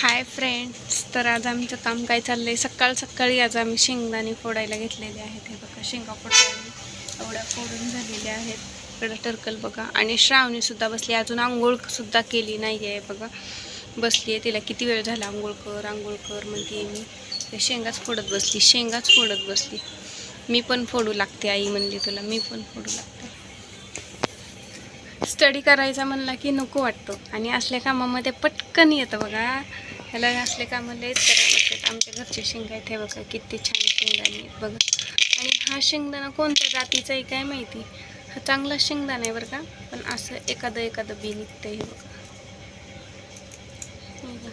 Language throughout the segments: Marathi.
हाय फ्रेंड्स तर आज आमचं काम काय चाललं आहे सकाळ सकाळी आज आम्ही शेंगदाणे फोडायला घेतलेले आहेत. हे बघा शेंगा फोडायला एवढ्या फोडून झालेल्या आहेत. इकडं टर्कल बघा आणि श्रावणीसुद्धा बसली अजून आंघोळसुद्धा केली नाही आहे बघा. बसली आहे तिला किती वेळ झाला आंघोळ कर आंघोळ कर म्हणते मी. शेंगाच फोडत बसली शेंगाच फोडत बसली. मी पण फोडू लागते आई म्हणली तुला मी पण फोडू लागते. स्टडी करायचा म्हणला की नको वाटतो. आणि असल्या कामामध्ये पटकन येतं बघा. ह्याला असले कामाला लयच करायला लागतात आमच्या घरचे शेंगा आहेत हे बघा किती छान शेंगदाणे आहेत बघा. आणि हा शेंगदाणा कोणत्या जातीचा आहे काय माहिती? हा चांगला शेंगदाणा आहे बरं का. पण असं एखादं एखादं बी निघतं हे बघा. हे बघा.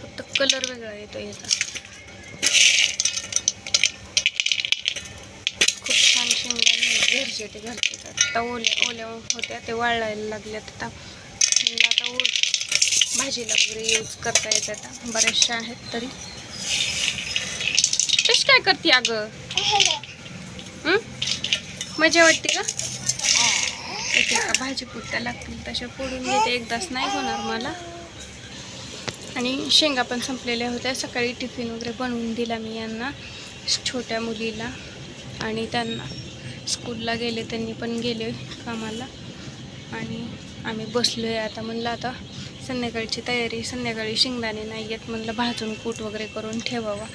फक्त कलर वेगळा येतो याचा खूप छान शेंगदाणे आहेत. घरचे ते घरचे आता ओल्या ओल्या होत्या ते वाळायला लागल्यात आता. म्हणलं आता ओळ भाजीला वगैरे यूज करता येते आता. बऱ्याचशा आहेत तरी. कशी काय करते अगं? मजा वाटते का? एक एका भाजी पुरत्या लागतील तशा फोडून घेते एकदाच नाही होणार मला. आणि शेंगा पण संपलेल्या होत्या. सकाळी टिफिन वगैरे बनवून दिला मी यांना छोट्या मुलीला आणि त्यांना. स्कूलला गेले त्यांनी पण गेले कामाला. आणि आम्ही बसलो आहे आता. म्हणलं आता संध्याकाळची तयारी संध्याकाळी शेंगदाणे नाही आहेत. म्हणलं भाजून कूट वगैरे करून ठेवावा.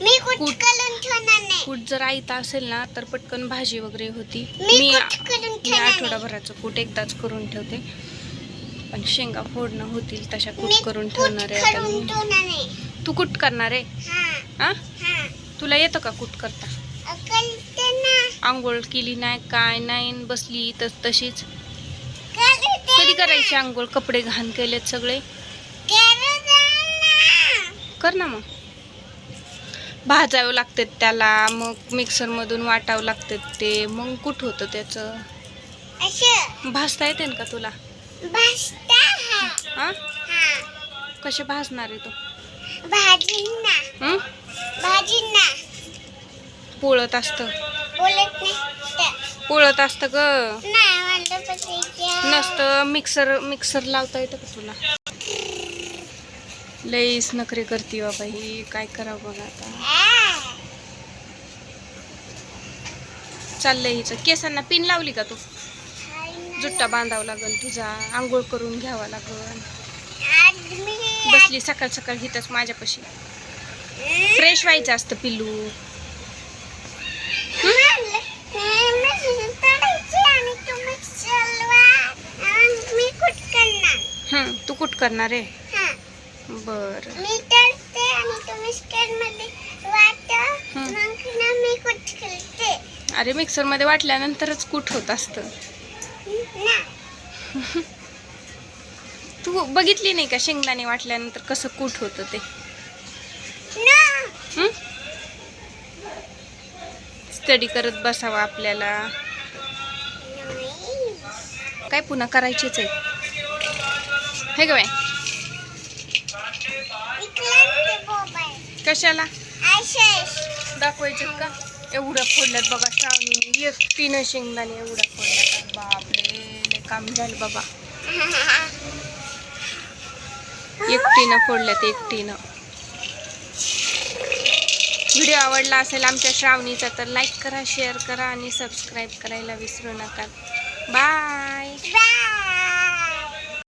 नाही. कूट जर आयता असेल ना तर पटकन भाजी वगैरे होती. मी मी. आठवडाभराचं कूट एकदाच करून ठेवते. पण शेंगा फोडणं होतील तशा कूट करून ठेवणार आहे आता. मी तू कुट करणार आहे? हा. तुला येतं का कुट करता? आंघोळ केली नाही काय नाही बसली तस तशीच. कधी करायची आंघोळ? कपडे घाण केलेत सगळे. करू ना मग. भाजावं लागतात त्याला मग मिक्सरमधून वाटावं लागतात ते. मग कुठ होतं त्याचं? असं. भाजता येते का तुला? हा. हा? हा. कसे भाजणार आहे तू? भाजींना? भाजींना. पोळत असतं. तर. पोळत असतं ग. नसतं मिक्सर मिक्सर लावता येतं का तुला? लईच नखरे करते बाबा ही काय करावं बघा आता. चाललंय हिचं. केसांना पिन लावली का तू? जुट्टा बांधावं लागल तुझा. आंघोळ करून घ्यावा लागल. बसली सकाळ सकाळ हिथंच माझ्यापाशी. फ्रेश व्हायचं असतं पिल्लू म्हणलं, मी तळायची आणि तुम्ही चलवा आणि मी कुठ तू कुठ करणार आहे? हा. बर. मी तळते आणि तुम्ही मध्ये वाटा. मग ना मी कुठ करते अरे मिक्सरमध्ये वाटल्यानंतरच कुठ होत असतं? ना. तू बघितली नाही का शेंगदाणे वाटल्यानंतर कसं कूट होतं ते? ना. स्टडी करत बसावं आपल्याला. काय पुन्हा करायचीच आहे हे ग बाय कशाला? दाखवायचे का? एवढं फोडल्यात बघा श्रावणीने एकटीनं शेंगदाणे एवढं फोडल्यात. बापरे काम झालं बाबा. एकटीनं फोडल्यात एकटीनं व्हिडिओ आवडला असेल आमच्या श्रावणीचा तर लाईक करा शेअर करा आणि सबस्क्राईब करायला विसरू नका. Bye bye